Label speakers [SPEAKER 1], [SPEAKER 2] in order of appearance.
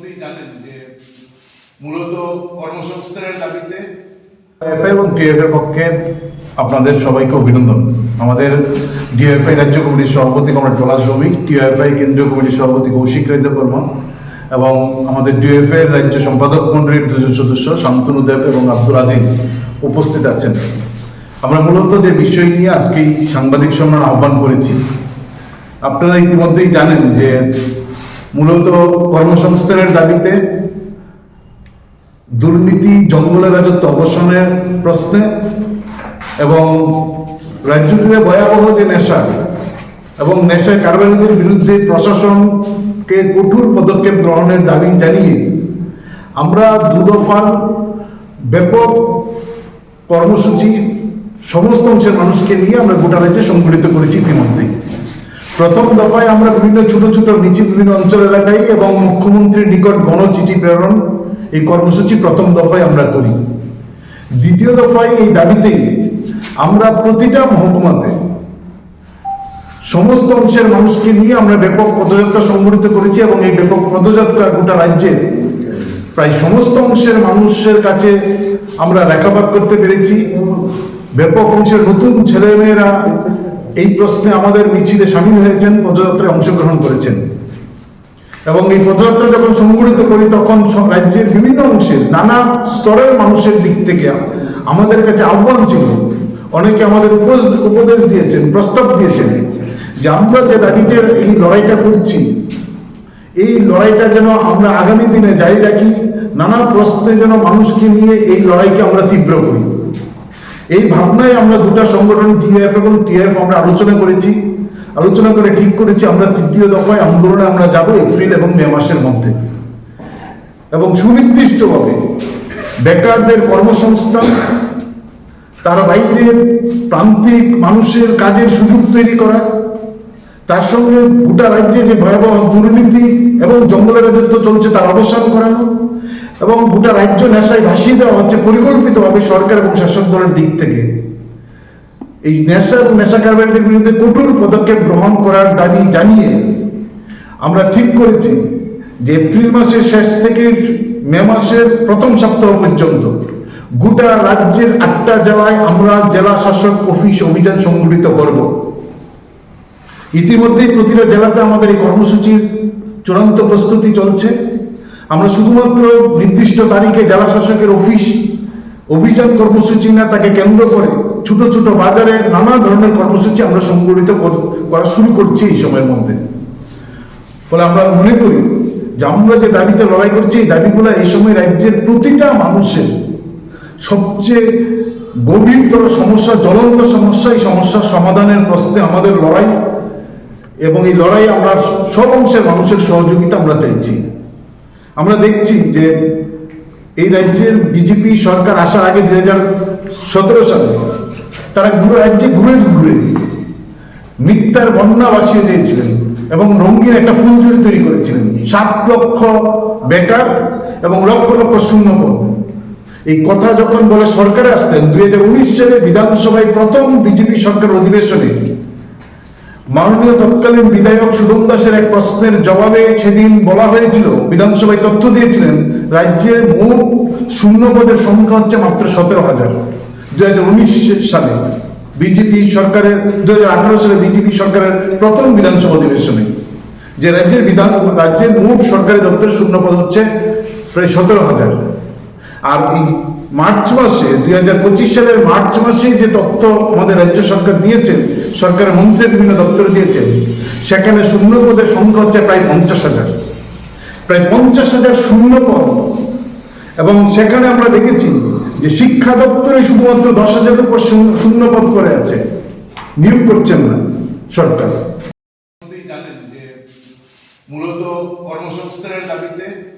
[SPEAKER 1] ইতিমধ্যেই জানেন যে মূলত কর্মসংস্থানের দাবিতে
[SPEAKER 2] ডিএফআই এবং টিএফ এর পক্ষে আপনাদের সবাইকে অভিনন্দন। আমাদের ডিএফআই রাজ্য কমিটির সভাপতি কমরেড পলাশ রবি টিএফআই কেন্দ্রীয় কমিটির সভাপতি কৌশিক রাইদ বর্মা এবং আমাদের ডিএফআই রাজ্য সম্পাদক মন্ডলীর দুজন সদস্য শান্তনু দেব এবং আব্দুল আজিজ উপস্থিত আছেন। আমরা মূলত যে বিষয় নিয়ে আজকে সাংবাদিক সম্মেলন আহ্বান করেছি, আপনারা ইতিমধ্যেই জানেন যে মূলত কর্মসংস্থানের দাবিতে দুর্নীতি, জঙ্গলের রাজত্ব অবসানের প্রশ্নে এবং রাজ্য জুড়ে ভয়াবহ যে নেশা এবং নেশায় কারবারিদের বিরুদ্ধে প্রশাসনকে কঠোর পদক্ষেপ গ্রহণের দাবি জানিয়ে আমরা দুদফার ব্যাপক কর্মসূচি সমস্ত অংশের মানুষকে নিয়ে আমরা গোটা রাজ্যে সংগঠিত করেছি ইতিমধ্যেই। প্রথম দফায় আমরা বিভিন্ন ছোট ছোট মিছিল বিভিন্ন অঞ্চল এলাকায় এবং মুখ্যমন্ত্রীর নিকট গণচিঠি প্রেরণ, এই কর্মসূচি প্রথম দফায় আমরা করি। দ্বিতীয় দফায় এই দাবিতেই আমরা প্রতিটা মহকুমাতে সমস্ত অংশের মানুষকে নিয়ে আমরা ব্যাপক পদযাত্রা সংগঠিত করেছি এবং এই ব্যাপক পদযাত্রা গোটা রাজ্যে প্রায় সমস্ত অংশের মানুষের কাছে আমরা রেখাপাত করতে পেরেছি। ব্যাপক অংশের নতুন ছেলেমেয়েরা এই প্রশ্নে আমাদের মিছিলে সামিল হয়েছেন পদযাত্রায় অংশগ্রহণ করেছেন। এবং এই পদযাত্রা যখন সংগঠিত করি, তখন রাজ্যের বিভিন্ন অংশের, নানা স্তরের মানুষের দিক থেকে আমাদের কাছে আহ্বান ছিল। অনেকে আমাদের উপদেশ দিয়েছেন, প্রস্তাব দিয়েছেন যে আমরা যে দাবিতে এই লড়াইটা করছি, এই লড়াইটা যেন আমরা আগামী দিনে জারি রাখি, নানা প্রশ্নে যেন মানুষকে নিয়ে এই লড়াইকে আমরা তীব্র করি। এই ভাবনায় আমরা দুটা সংগঠন ডিএফ এবং টিএফ আমরা আলোচনা করেছি। আলোচনা করে ঠিক করেছি, আমরা তৃতীয় দফায় আন্দোলনে আমরা যাব এপ্রিল এবং মে মাসের মধ্যে। এবং সুনির্দিষ্টভাবে বেকারদের কর্মসংস্থান তার বাইরে প্রান্তিক মানুষের কাজের সুযোগ তৈরি করা, তার সঙ্গে গোটা রাজ্যে যে ভয়াবহ দুর্নীতি এবং জঙ্গলের রাজত্ব চলছে তার অবসান করানো এবং গোটা রাজ্য নেশায় ভাসিয়ে দেওয়া হচ্ছে পরিকল্পিতভাবে সরকার এবং শাসক দলের দিক থেকে। এই নেশা এবং নেশা কারবারিদের বিরুদ্ধে কঠোর পদক্ষেপ গ্রহণ করার দাবি জানিয়ে আমরা ঠিক করেছি যে এপ্রিল মাসের শেষ থেকে মে মাসের প্রথম সপ্তাহ পর্যন্ত গোটা রাজ্যের আটটা জেলায় আমরা জেলা শাসক অফিস অভিযান সংগঠিত করব। ইতিমধ্যেই প্রতিটা জেলাতে আমাদের এই কর্মসূচির চূড়ান্ত প্রস্তুতি চলছে। আমরা শুধুমাত্র নির্দিষ্ট তারিখে জেলা শাসকের অফিস, অভিযান কর্মসূচি না, তাকে কেন্দ্র করে ছোট ছোট বাজারে নানা ধরনের কর্মসূচি আমরা সংগঠিত করা শুরু করছি এই সময়ের মধ্যে। ফলে আমরা মনে করি যে আমরা যে দাবিতে লড়াই করছি, এই দাবিগুলো এই সময় রাজ্যের প্রতিটা মানুষের সবচেয়ে গভীরতর সমস্যা, জ্বলন্ত সমস্যা, এই সমস্যার সমাধানের প্রশ্নে আমাদের লড়াই এবং এই লড়াই আমরা সব অংশের মানুষের সহযোগিতা আমরা চাইছি। আমরা দেখছি যে এই রাজ্যের বিজেপি সরকার আসার আগে দুই হাজার সতেরো সালে তারা ঘুরে রাজ্যে ঘুরে ঘুরে মিথ্যার বন্যা ভাসিয়ে দিয়েছিলেন এবং রঙিন একটা ফুলঝুরি তৈরি করেছিলেন। সাত লক্ষ বেকার এবং লক্ষ লক্ষ শূন্যপদ। এই কথা যখন বলে সরকারে আসতেন, দুই হাজার উনিশ সালে বিধানসভায় প্রথম বিজেপি সরকার অধিবেশনে মাননীয় তৎকালীন বিধায়ক সুদম দাসের এক প্রশ্নের জবাবে সেদিন বলা হয়েছিল, বিধানসভায় তথ্য দিয়েছিলেন, রাজ্যে মোট শূন্য পদের সংখ্যা হচ্ছে মাত্র সতেরো হাজার। হাজার সালে বিজেপি সরকারের, দুই হাজার আঠারো সালে বিজেপি সরকারের প্রথম বিধানসভা অধিবেশনে, যে রাজ্যের বিধান, রাজ্যের মোট সরকারি দপ্তরের শূন্য পদ হচ্ছে প্রায় সতেরো হাজার। আর এই মার্চ মাসে, দুই হাজার পঁচিশ সালের মার্চ মাসে যে তথ্য আমাদের রাজ্য সরকার দিয়েছেন সরকারের মন্ত্রী বিভিন্ন দপ্তরে দিয়েছেন, সেখানে শূন্য পদের সংখ্যা হচ্ছে প্রায় পঞ্চাশ হাজার। প্রায় পঞ্চাশ হাজার শূন্য পদ। এবং সেখানে আমরা দেখেছি যে শিক্ষা দপ্তরে শুধুমাত্র দশ হাজারের উপর শূন্য- পদ করে আছে। নিয়োগ করছেন না সরকার।
[SPEAKER 1] মূলত কর্মসংস্থানের দাবিতে